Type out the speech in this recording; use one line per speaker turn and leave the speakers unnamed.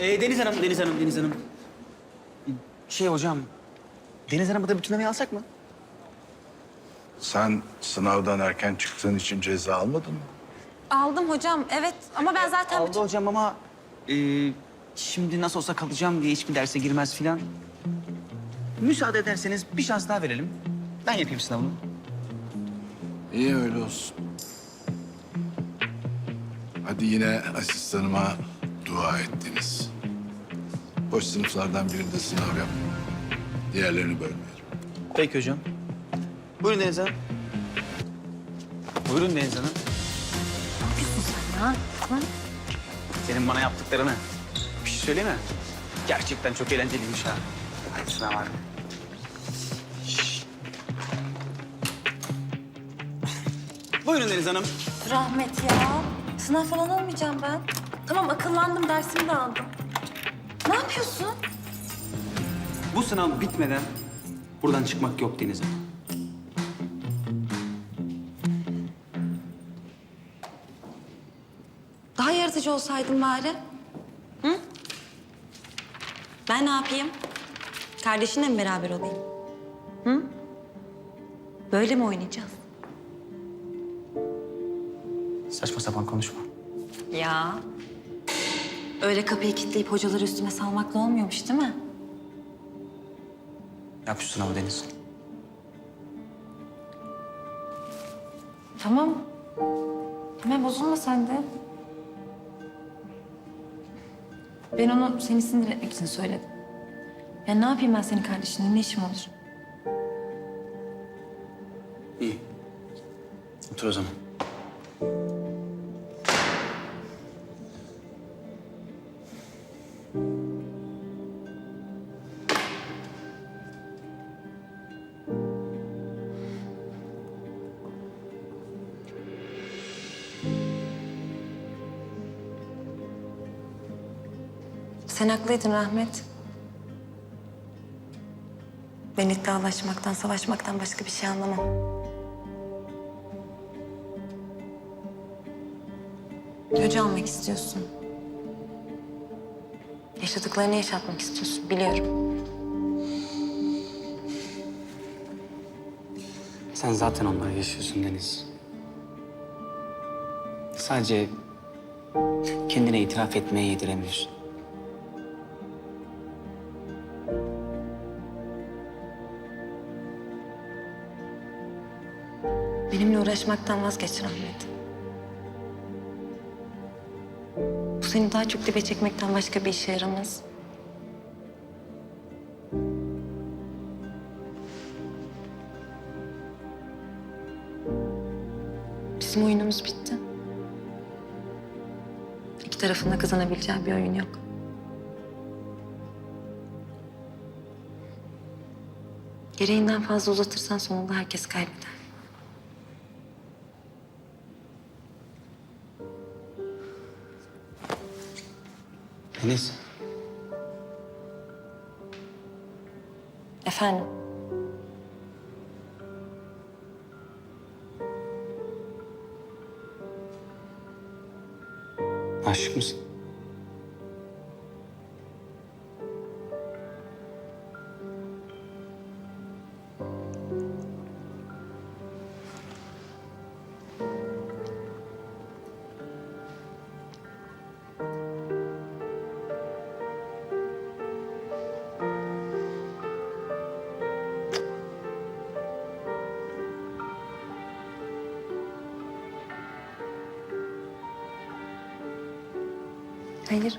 Ee, Deniz Hanım, Deniz Hanım, Deniz Hanım. Şey hocam, Deniz Hanım'ı da bütünlemeye alsak mı?
Sen sınavdan erken çıktığın için ceza almadın mı?
Aldım hocam evet ama ben zaten...
Aldı hocam ama e, şimdi nasıl olsa kalacağım diye hiçbir derse girmez filan. Müsaade ederseniz bir şans daha verelim. Ben yapayım sınavını.
İyi öyle olsun. Hadi yine asistanıma dua ettiniz. Boş sınıflardan birinde sınav yap. Diğerlerini bölmeyelim.
Peki hocam. Buyurun Deniz Hanım. Buyurun Deniz Hanım.
Ne yapıyorsun sen ya?
Senin bana yaptıklarını bir şey söyleyeyim mi? Gerçekten çok eğlenceliymiş ha. Hadi sınav abi. Buyurun Deniz Hanım.
Rahmet ya. Sınav falan olmayacağım ben. Tamam akıllandım dersimi de aldım. Ne yapıyorsun?
Bu sınav bitmeden buradan çıkmak yok Deniz Hanım.
Daha yaratıcı olsaydın bari. Hı? Ben ne yapayım? Kardeşinle mi beraber olayım? Hı? Böyle mi oynayacağız?
Saçma sapan konuşma.
Ya. Öyle kapıyı kilitleyip hocaları üstüme salmakla olmuyormuş değil mi?
Yap şu sınavı Deniz.
Tamam. Hemen bozulma sen de. Ben onu seni sinir etmek için söyledim. Ya ne yapayım ben senin kardeşinle? Ne işim olur?
İyi. Otur o zaman.
Sen haklıydın Rahmet. Ben iddialaşmaktan, savaşmaktan başka bir şey anlamam. Öcü almak istiyorsun. Yaşadıklarını yaşatmak istiyorsun, biliyorum.
Sen zaten onları yaşıyorsun Deniz. Sadece kendine itiraf etmeye yediremiyorsun.
Benimle uğraşmaktan vazgeç Rahmet. Bu seni daha çok dibe çekmekten başka bir işe yaramaz. Bizim oyunumuz bitti. İki tarafın da kazanabileceği bir oyun yok. Gereğinden fazla uzatırsan sonunda herkes kaybeder.
Deniz,
Efendim?
aşık mısın?
Hayır.